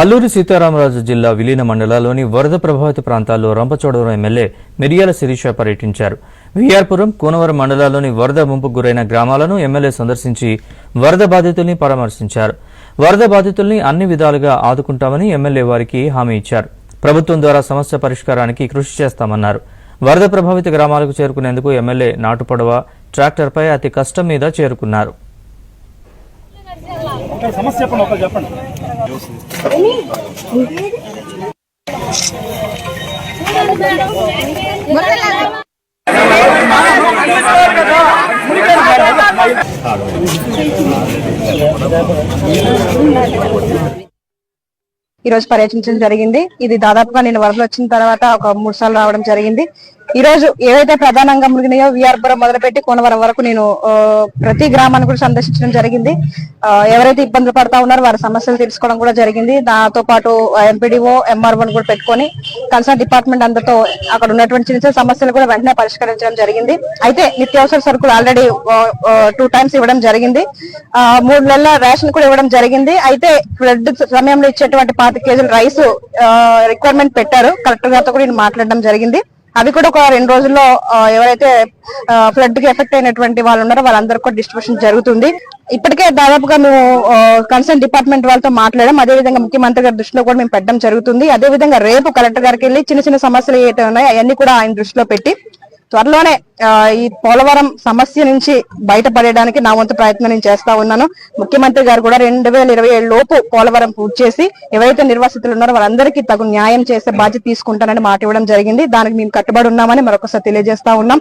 అల్లూరి సీతారామరాజు జిల్లా విలీన మండలాల్లోని వరద ప్రభావిత ప్రాంతాల్లో రంపచోడవరం ఎమ్మెల్యే మిరియాల శిరీష పర్యటించారు. విఆర్పురం కూనవరం మండలాల్లోని వరద ముంపుకు గురైన గ్రామాలను ఎమ్మెల్యే సందర్శించి వరద బాధితుల్ని పరామర్శించారు. వరద బాధితుల్ని అన్ని విధాలుగా ఆదుకుంటామని ఎమ్మెల్యే వారికి హామీ ఇచ్చారు. ప్రభుత్వం ద్వారా సమస్య పరిష్కారానికి కృషి చేస్తామన్నారు. వరద ప్రభావిత గ్రామాలకు చేరుకునేందుకు ఎమ్మెల్యే నాటుపడవ ట్రాక్టర్పై అతి కష్టం మీద చేరుకున్నారు. ఒకరి సమస్య చెప్పండి ఒకరు చెప్పండి. ఈ రోజు పర్యటించడం జరిగింది. ఇది దాదాపుగా నేను వరదలు వచ్చిన తర్వాత ఒక మూడు సార్లు రావడం జరిగింది. ఈ రోజు ఏవైతే ప్రధానంగా మునిగినాయో విఆర్పురం మొదలుపెట్టి కోనవరం వరకు నేను ప్రతి గ్రామాన్ని కూడా సందర్శించడం జరిగింది. ఎవరైతే ఇబ్బందులు పడతా ఉన్నారో వారి సమస్యలు తెలుసుకోవడం కూడా జరిగింది. దాంతో పాటు ఎంపీడీఓ ఎంఆర్ఓ కూడా పెట్టుకొని కన్సర్న్ డిపార్ట్మెంట్ అందరితో అక్కడ ఉన్నటువంటి చిన్న చిన్న సమస్యలు కూడా వెంటనే పరిష్కరించడం జరిగింది. అయితే నిత్యావసర సరుకులు ఆల్రెడీ టూ టైమ్స్ ఇవ్వడం జరిగింది. మూడు నెలల రేషన్ కూడా ఇవ్వడం జరిగింది. అయితే ఫ్లడ్ సమయంలో ఇచ్చేటువంటి పాతి కేజీల రైస్ రిక్వైర్మెంట్ పెట్టారు. కలెక్టర్ గారితో కూడా నేను మాట్లాడడం జరిగింది. అవి కూడా ఒక రెండు రోజుల్లో ఎవరైతే ఫ్లడ్కి ఎఫెక్ట్ అయినటువంటి వాళ్ళు ఉన్నారో వాళ్ళందరికీ కూడా డిస్ట్రిబ్యూషన్ జరుగుతుంది. ఇప్పటికే దాదాపుగా మేము కన్సర్న్ డిపార్ట్మెంట్ వాళ్ళతో మాట్లాడాం. అదే విధంగా ముఖ్యమంత్రి గారి దృష్టిలో కూడా మేము పెట్టడం జరుగుతుంది. అదే విధంగా రేపు కలెక్టర్ గారికి వెళ్ళి చిన్న చిన్న సమస్యలు ఏవైతే ఉన్నాయో అవన్నీ కూడా ఆయన దృష్టిలో పెట్టి త్వరలోనే ఈ పోలవరం సమస్య నుంచి బయటపడడానికి నా వంతు ప్రయత్నం నేను చేస్తా ఉన్నాను. ముఖ్యమంత్రి గారు కూడా రెండు వేల ఇరవై ఏడు లోపు పోలవరం పూర్తి చేసి ఎవరైతే నిర్వాసితులు ఉన్నారో వాళ్ళందరికీ తగు న్యాయం చేసే బాధ్యత తీసుకుంటానని మాట ఇవ్వడం జరిగింది. దానికి మేము కట్టుబడి ఉన్నామని మరొకసారి తెలియజేస్తా ఉన్నాం.